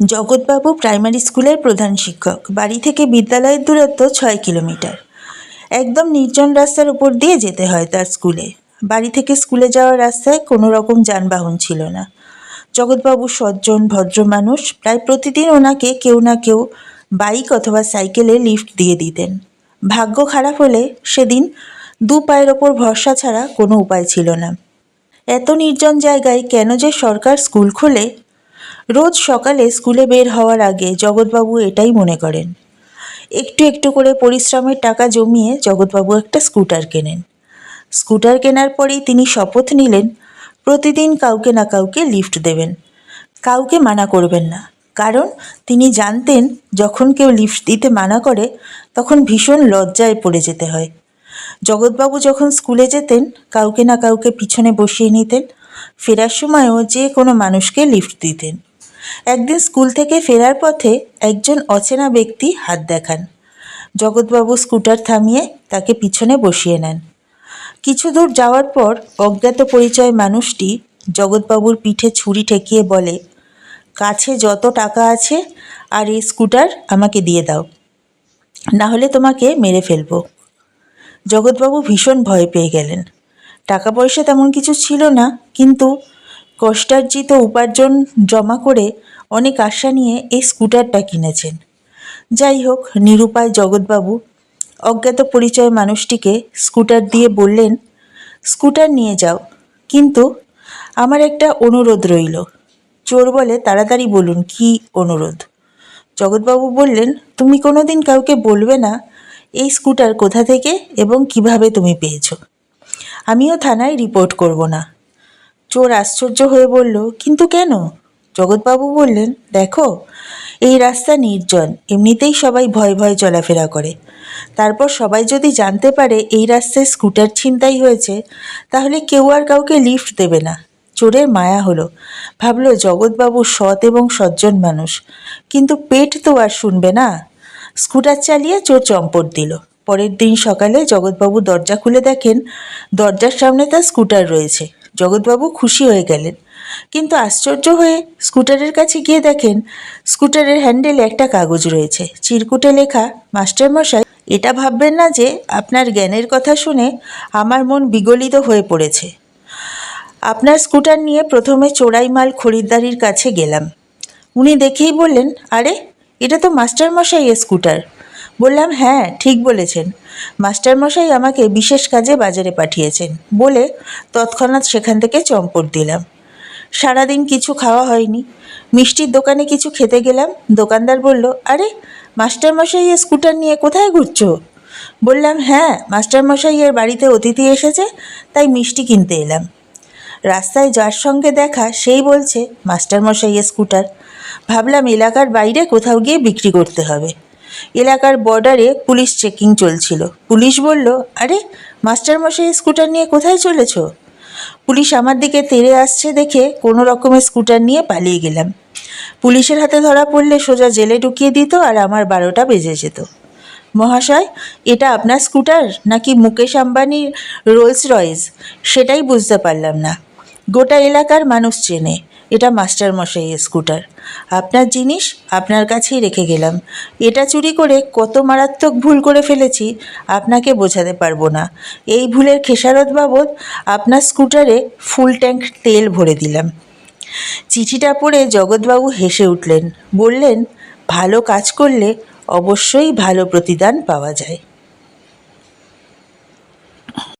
জগৎবাবু primary স্কুলের প্রধান শিক্ষক। বাড়ি থেকে বিদ্যালয়ের দূরত্ব ছয় কিলোমিটার। একদম নির্জন রাস্তার উপর দিয়ে যেতে হয় তার স্কুলে। বাড়ি থেকে স্কুলে যাওয়ার রাস্তায় কোনো রকম যানবাহন ছিল না। জগৎবাবু সজ্জন, ভদ্র মানুষ, প্রায় প্রতিদিন ওনাকে কেউ না কেউ বাইক অথবা সাইকেলে লিফট দিয়ে দিতেন। ভাগ্য খারাপ হলে সেদিন দু পায়ের ওপর ভরসা ছাড়া কোনো উপায় ছিল না। এত নির্জন জায়গায় কেন যে সরকার স্কুল খোলে রোজ সকালে স্কুলে বের হওয়ার আগে জগৎবাবু এটাই মনে করেন। একটু একটু করে পরিশ্রমের টাকা জমিয়ে জগৎবাবু একটা স্কুটার কেনেন। স্কুটার কেনার পরেই তিনি শপথ নিলেন, প্রতিদিন কাউকে না কাউকে লিফট দেবেন। কাউকে মানা করবেন না। কারণ তিনি জানতেন, যখন কেউ লিফট দিতে মানা করে, তখন ভীষণ লজ্জায় পড়ে যেতে হয়। জগৎবাবু যখন স্কুলে যেতেন, কাউকে না কাউকে পিছনে বসিয়ে নিতেন, ফেরার সময়ও যে কোনো মানুষকে লিফট দিতেন। একদিন স্কুল থেকে ফেরার পথে একজন অচেনা ব্যক্তি হাত দেখান। জগৎবাবু স্কুটার থামিয়ে তাকে পিছনে বসিয়ে নেন। কিছু দূর যাওয়ার পর অজ্ঞাত পরিচয় মানুষটি জগৎবাবুর পিঠে ছুরি ঠেকিয়ে বলে, কাছে যত টাকা আছে আর এই স্কুটার আমাকে দিয়ে দাও। না হলে তোমাকে মেরে ফেলব। জগৎবাবু ভীষণ ভয় পেয়ে গেলেন। টাকা পয়সা তেমন কিছু ছিল না, কিন্তু কষ্টার্জিত উপার্জন জমা করে অনেক আশা নিয়ে এই স্কুটারটা কিনেছেন। যাই হোক, নিরুপায় জগৎবাবু অজ্ঞাত পরিচয় মানুষটিকে স্কুটার দিয়ে বললেন, স্কুটার নিয়ে যাও। কিন্তু আমার একটা অনুরোধ রইল। চোর বলে তাড়াতাড়ি বলুন, কি অনুরোধ? জগৎবাবু বললেন, তুমি কোনো দিন কাউকে বলবে না এই স্কুটার কোথা থেকে এবং কীভাবে তুমি পেয়েছ। আমিও থানায় রিপোর্ট করব না। চোর আশ্চর্য হয়ে বলল, কিন্তু কেন? জগৎবাবু বললেন, দেখো, এই রাস্তা নির্জন, এমনিতেই সবাই ভয় ভয় চলাফেরা করে। তারপর সবাই যদি জানতে পারে এই রাস্তায় স্কুটার ছিনতাই হয়েছে, তাহলে কেউ আর কাউকে লিফট দেবে না। চোরের মায়া হলো। ভাবলো, জগৎবাবু সৎ এবং সজ্জন মানুষ, কিন্তু পেট তো আর শুনবে না? স্কুটার চালিয়ে চোর চম্পট দিল। পরের দিন সকালে জগৎবাবু দরজা খুলে দেখেন, দরজার সামনে তার স্কুটার রয়েছে। জগৎবাবু খুশি হয়ে গেলেন। কিন্তু আশ্চর্য হয়ে স্কুটারের কাছে গিয়ে দেখেন, স্কুটারের হ্যান্ডেলে একটা কাগজ রয়েছে। চিরকুটে লেখা, মাস্টারমশাই, এটা ভাববেন না যে আপনার জ্ঞানের কথা শুনে আমার মন বিগলিত হয়ে পড়েছে। আপনার স্কুটার নিয়ে প্রথমে চোরাই মাল খরিদ্দারির কাছে গেলাম। উনি দেখেই বললেন, আরে, এটা তো মাস্টারমশাইয়ের স্কুটার। বললাম হ্যাঁ ঠিক বলেছেন। মাস্টারমশাই আমাকে বিশেষ কাজে বাজারে পাঠিয়েছেন বলে তৎক্ষণাৎ সেখান থেকে চম্পট দিলাম। সারাদিন কিছু খাওয়া হয়নি। মিষ্টির দোকানে কিছু খেতে গেলাম। দোকানদার বলল, আরে, মাস্টারমশাই এর স্কুটার নিয়ে কোথায় ঘুরছো? বললাম হ্যাঁ মাস্টারমশাই এর বাড়িতে অতিথি এসেছে, তাই মিষ্টি কিনতে এলাম। রাস্তায় যার সঙ্গে দেখা, সেই বলছে মাস্টারমশাইয়ের স্কুটার। ভাবলাম এলাকার বাইরে কোথাও গিয়ে বিক্রি করতে হবে। এলাকার বর্ডারে পুলিশ চেকিং চলছিল। পুলিশ বলল, আরে, মাস্টারমশাই, স্কুটার নিয়ে কোথায় চলেছ? পুলিশ আমার দিকে তেড়ে আসছে দেখে কোনো রকমের স্কুটার নিয়ে পালিয়ে গেলাম। পুলিশের হাতে ধরা পড়লে সোজা জেলে ঢুকিয়ে দিত আর আমার বারোটা বেজে যেত। মহাশয়, এটা আপনার স্কুটার নাকি মুকেশ আম্বানির রোলস রয়েস? সেটাই বুঝতে পারলাম না। গোটা এলাকার মানুষ চেনে। এটা মাস্টারমশাই স্কুটার। আপনার জিনিস আপনার কাছেই রেখে গেলাম। এটা চুরি করে কত মারাত্মক ভুল করে ফেলেছি, আপনাকে বোঝাতে পারব না। এই ভুলের খেসারত বাবদ আপনার স্কুটারে ফুল ট্যাঙ্ক তেল ভরে দিলাম। চিঠিটা পড়ে জগৎবাবু হেসে উঠলেন। বললেন, ভালো কাজ করলে অবশ্যই ভালো প্রতিদান পাওয়া যায়।